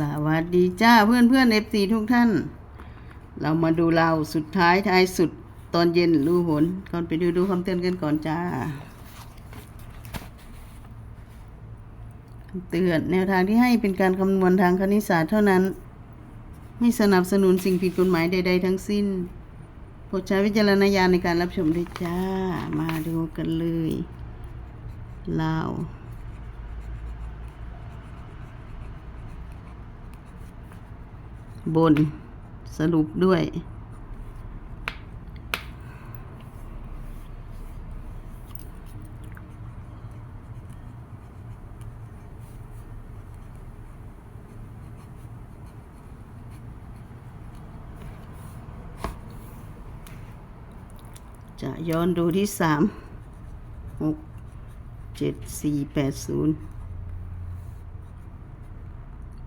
สวัสดีจ้าเพื่อนเพื่อนเอฟซีทุกท่าน เรามาดูเราสุดท้ายท้ายสุดตอนเย็นรู้ผลก่อนไปดูดูคำเตือนกันก่อนจ้าคำเตือนแนวทางที่ให้เป็นการคำนวณทางคณิตศาสตร์เท่านั้น ไม่สนับสนุนสิ่งผิดกฎหมายใด ๆ ทั้งสิ้นโปรดใช้วิจารณญาณในการรับชมด้วยจ้า มาดูกันเลยลาว บนสรุปด้วย จะย้อนดูที่สามหกเจ็ดสี่แปดศูนย์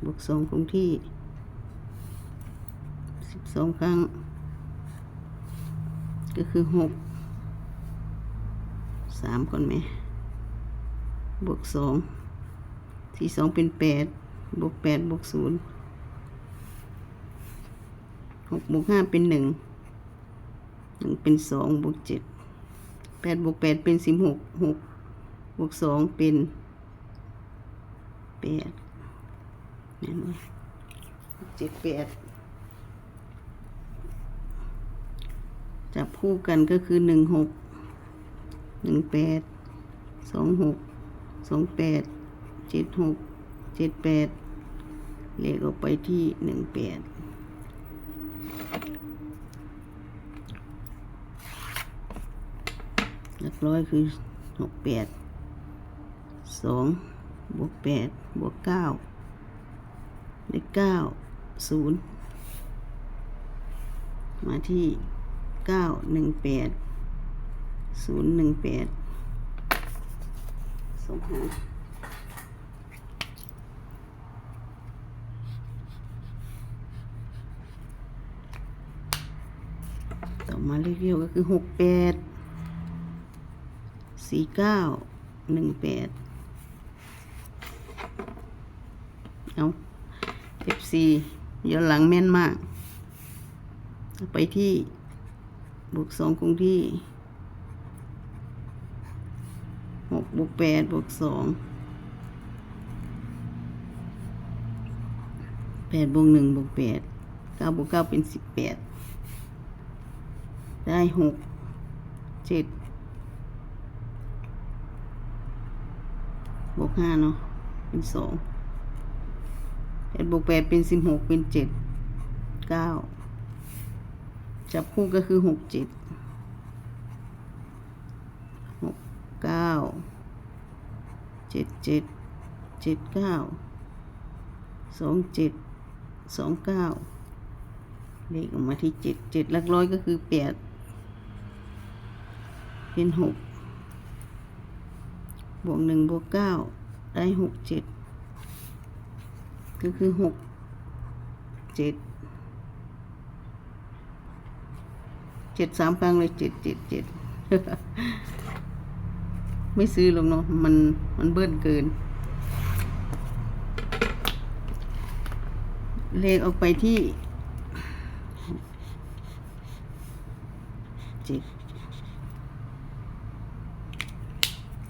บวกสองคงที่ สองครั้ง ก็คือหกสามคนไหม บวกสองสี่สองเป็นแปดบวกแปดบวกศูนย์หกบวกห้าเป็นหนึ่งหนึ่งเป็นสองบวกเจ็ดแปดบวกแปดเป็นสิบหกหกบวกสองเป็นแปดนั่นไงเจ็ดแปด จับคู่กันก็คือหนึ่งหกหนึ่งแปดสองหกสองแปดเจ็ดหกเจ็ดแปดเลขออกไปที่หนึ่งแปดหลักร้อยคือหกแปดสองบวกแปดบวกเก้าเลขเก้าศูนย์มาที่ เก้าหนึ่งแปดศูนย์หนึ่งแปดสองหาต่อมาเลขเดียวก็คือหกแปดสี่เก้าหนึ่งแปดเอาเอฟซีย้อนหลังแม่นมาก ไปที่ บวกสองคงที่หกบวกแปดบวกสองแปดบวกหนึ่งบวกแปดเก้าบวกเก้าเป็นสิบแปดได้หกเจ็ดบวกห้าเนาะเป็นสองแปดบวกแปดเป็นสิบหกเป็นเจ็ดเก้า จับคู่ก็คือหกเจ็ดหกเก้าเจ็ดเจ็ดเจ็ดเก้าสองเจ็ดสองเก้าเลขออกมาที่เจ็ดเจ็ดหลักร้อยก็คือแปดเป็นหกบวกหนึ่งบวกเก้าได้หกเจ็ดก็คือหกเจ็ด เจ็ดสามครั้งเลยเจ็ดเจ็ดเจ็ดไม่ซื้อหรอกเนาะมันมันเบิ้ลเกิน เลขออกไปที่เจ็ด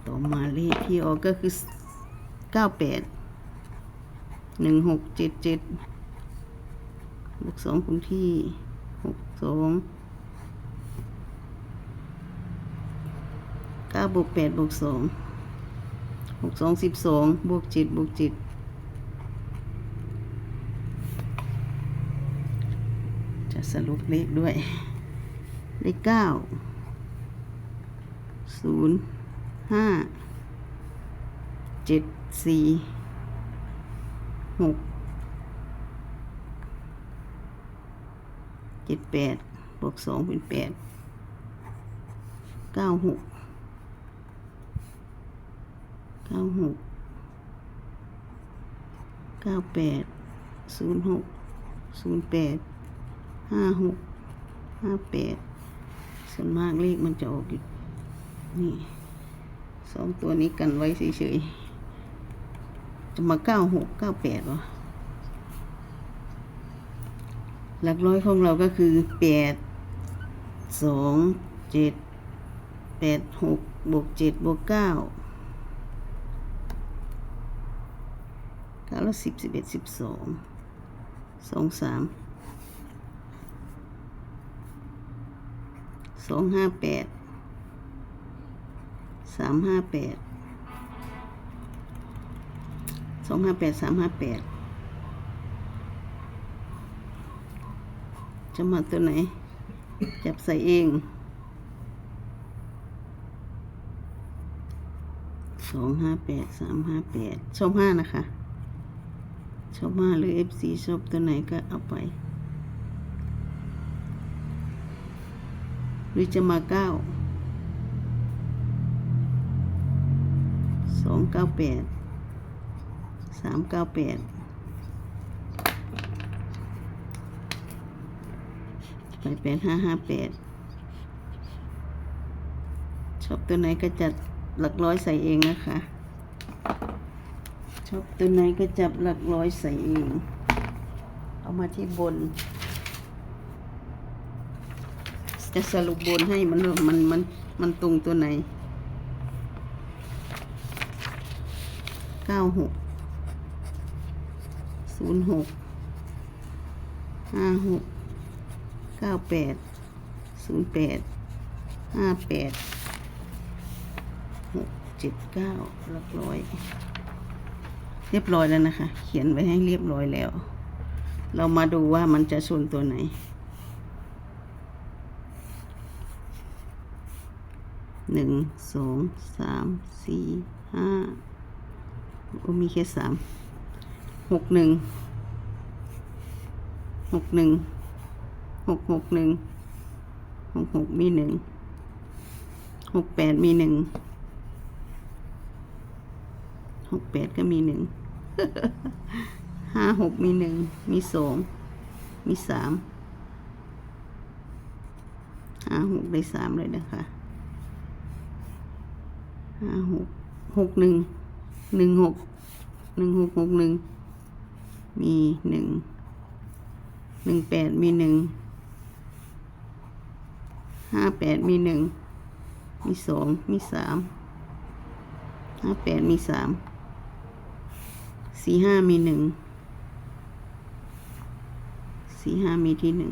ต่อมาเลขที่ออกก็คือเก้าแปดหนึ่งหกเจ็ดเจ็ดบวกสองคงที่หกสอง เก้าบวกแปดบวกสองหกสองสิบสองบวกเจ็ดบวกเจ็ดจะสรุปเลขด้วย เลขเก้าศูนย์ห้าเจ็ดสี่หกเจ็ดแปดบวกสองเป็นแปดเก้าหก เก้าหกเก้าแปดศูนย์หกศูนย์แปดห้าหกห้าแปดส่วนมากเลขมันจะออกอยู่นี่สองตัวนี้กันไว้เฉยๆจะมาเก้าหกเก้าแปดวะหลักร้อยของเราก็คือแปดสองเจ็ดแปดหกบวกเจ็ดบวกเก้า เก้าแล้วสิบสิบเอ็ดสิบสองสองสามสองห้าแปดสามห้าแปดสองห้าแปดสามห้าแปดจะมาตัวไหน จับใส่เองสองห้าแปดสามห้าแปดชอบห้านะคะ ชอบห้าหรือเอฟซีชอบตัวไหนก็เอาไป หรือจะมาเก้าสองเก้าแปดสามเก้าแปดไปแปดห้าห้าแปดชอบตัวไหนก็จัดหลักร้อยใส่เองนะคะ อบตัวไหนก็จับหลักร้อยใส่เอง เอามาที่บน จะสรุปบนให้มันมันมันมันตรงตัวไหนเก้าหกศูนย์หกห้าหกเก้าแปดศูนย์แปดห้าแปดหกเจ็ดเก้าหลักร้อย เรียบร้อยแล้วนะคะ เขียนไว้ให้เรียบร้อยแล้ว เรามาดูว่ามันจะชนตัวไหน หนึ่ง สอง สาม สี่ ห้า โอ้มีแค่สาม หกหนึ่ง หกหนึ่ง หกหกหนึ่ง หกหกมีหนึ่ง หกแปดมีหนึ่ง หกแปดก็มีหนึ่ง ห้าหกมีหนึ่งมีสองมีสามห้าหกได้สามเลยนะคะห้าหกหกหนึ่งหนึ่งหกหนึ่งหกหกหนึ่งมีหนึ่งหนึ่งแปดมีหนึ่งห้าแปดมีหนึ่งมีสองมีสามห้าแปดมีสาม สี่ห้ามีหนึ่งสี่ห้ามีที่หนึ่ง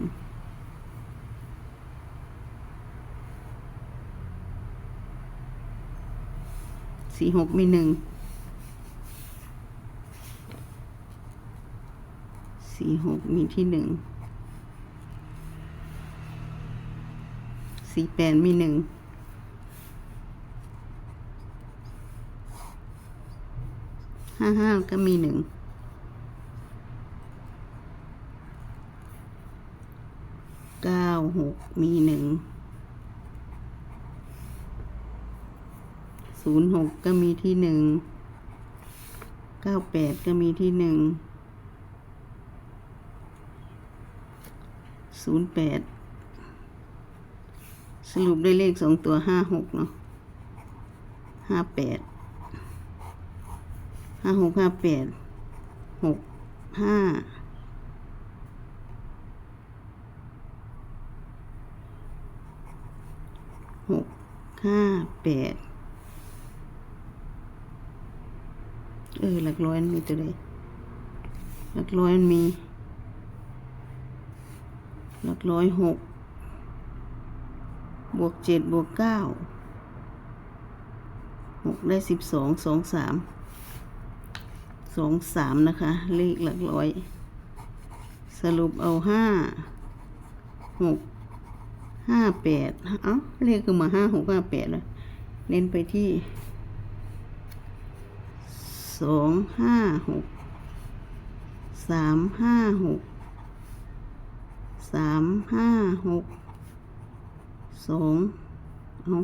สี่หกมีหนึ่งสี่หกมีที่หนึ่งสี่แปดมีหนึ่ง ห้าห้าก็มีหนึ่งเก้าหกมีหนึ่งศูนย์หกก็มีที่หนึ่งเก้าแปดก็มีที่หนึ่งศูนย์แปดสรุปได้เลขสองตัวห้าหกเนาะห้าแปด ห้าหกห้าแปดหกห้าหกห้าแปดเออหลักร้อยมีตัวใดหลักร้อยมันมีหลักร้อยหกบวกเจ็ดบวกเก้าหกได้สิบสองสองสาม สองสามนะคะ เลขหลักร้อย สรุปเอาห้าหกห้าแปดเอ้าเลขคือมาห้าหกห้าแปดเลยเน้นไปที่สองห้าหกสามห้าหกสามห้าหกสองเอา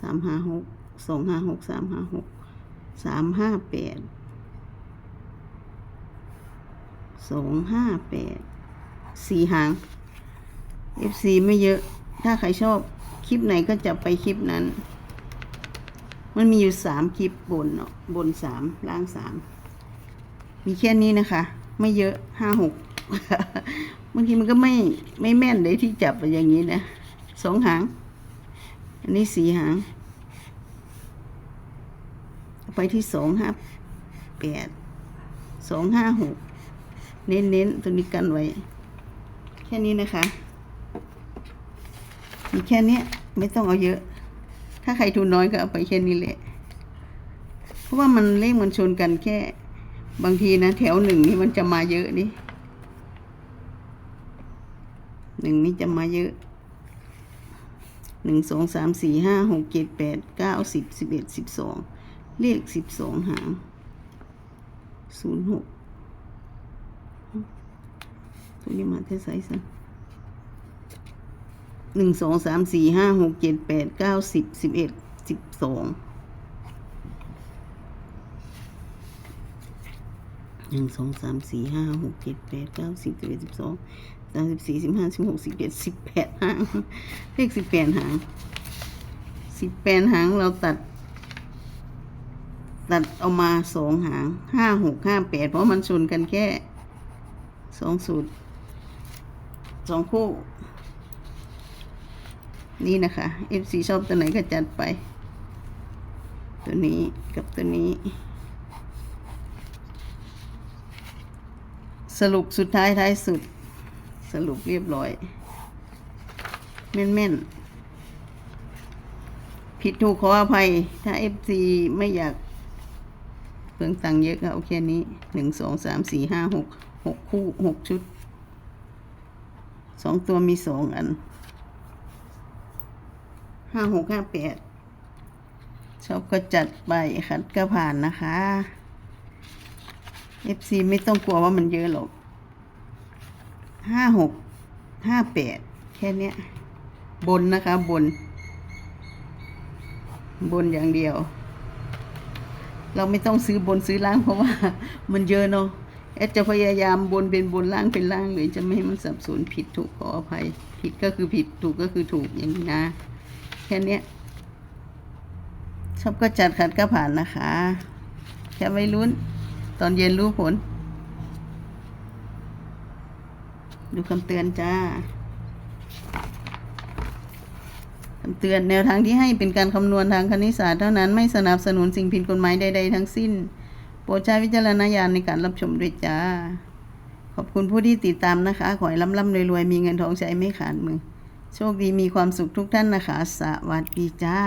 สามห้าหกสองห้าหกสามห้าหกสามห้าแปด สองห้าแปดสี่หาง FC ไม่เยอะ ถ้าใครชอบคลิปไหนก็จะไปคลิปนั้น มันมีอยู่สามคลิปบนเนาะบนสามล่างสามมีแค่นี้นะคะ ไม่เยอะห้าหกบางทีมันก็ไม่ไม่แม่นเลยที่จับไปอย่างนี้นะสองหาง อันนี้สี่หาง ไปที่สองห้าแปดสองห้าหก เน้นๆตัวนี้กันไว้ แค่นี้นะคะ มีแค่นี้ไม่ต้องเอาเยอะ ถ้าใครทุนน้อยก็เอาไปแค่นี้แหละ เพราะว่ามันเลขมันชนกันแค่ บางทีนะแถวหนึ่งนี่มันจะมาเยอะนี่หนึ่งนี่จะมาเยอะหนึ่งสองสามสี่ห้าหกเจ็ดแปดเก้าสิบสิบเอ็ดสิบสองเลขสิบสองหางศูนย์หก ตัวนี้มาเท่าไซส์ซะหนึ่งสองสามสี่ห้าหกเจ็ดแปดเก้าสิบสิบเอ็ดสิบสองหนึ่งสองสามสี่ห้าหกเจ็ดแปดเก้าสิบสิบเอ็ดสิบสองสามสิบสี่สิบห้าสิบหกสิบเจ็ดสิบแปดหางเลขสิบแปดหางสิบแปดหางเราตัด ตัดเอามาสองหางห้าหกห้าแปดเพราะมันชนกันแค่สองสูตร สองคู่ นี่นะคะ FC ชอบตัวไหนก็จัดไป ตัวนี้กับตัวนี้ สรุปสุดท้ายท้ายสุด สรุปเรียบร้อย แม่นแม่นๆผิดถูกขออภัย ถ้า FC ไม่อยากเพิ่งตังเยอะก็เอาแค่นี้หนึ่งสองสามสี่ห้าหกหกคู่หกชุด สองตัวมีสองอันห้าหกห้าแปดชอบก็จัดไปขัดก็ผ่านนะคะ FC ไม่ต้องกลัวว่ามันเยอะหรอกห้าหกห้าแปดแค่เนี้ยบนนะคะบน บนอย่างเดียว เราไม่ต้องซื้อบนซื้อล่างเพราะว่ามันเยอะเนาะ แอดจะพยายามบนเป็นบนล่างเป็นล่างเลยจะไม่ให้มันสับสนผิดถูกขออภัย ผิดก็คือผิดถูกก็คือถูกอย่างนี้นะ แค่นี้ชอบก็จัดขัดก็ผ่านนะคะ แค่ไม่รุ้น ตอนเย็นรู้ผล ดูคำเตือนจ้าคำเตือนแนวทางที่ให้เป็นการคำนวณทางคณิตศาสตร์เท่านั้นไม่สนับสนุนสิ่งผิดกฎหมายใด ๆ ทั้งสิ้น รดใช้วิจารณญาณในการรับชมด้วยจ้า ขอบคุณผู้ที่ติดตามนะคะ ขอให้ร่ำๆรวยๆ มีเงินทองใช้ไม่ขาดมือ โชคดีมีความสุขทุกท่านนะคะ สวัสดีจ้า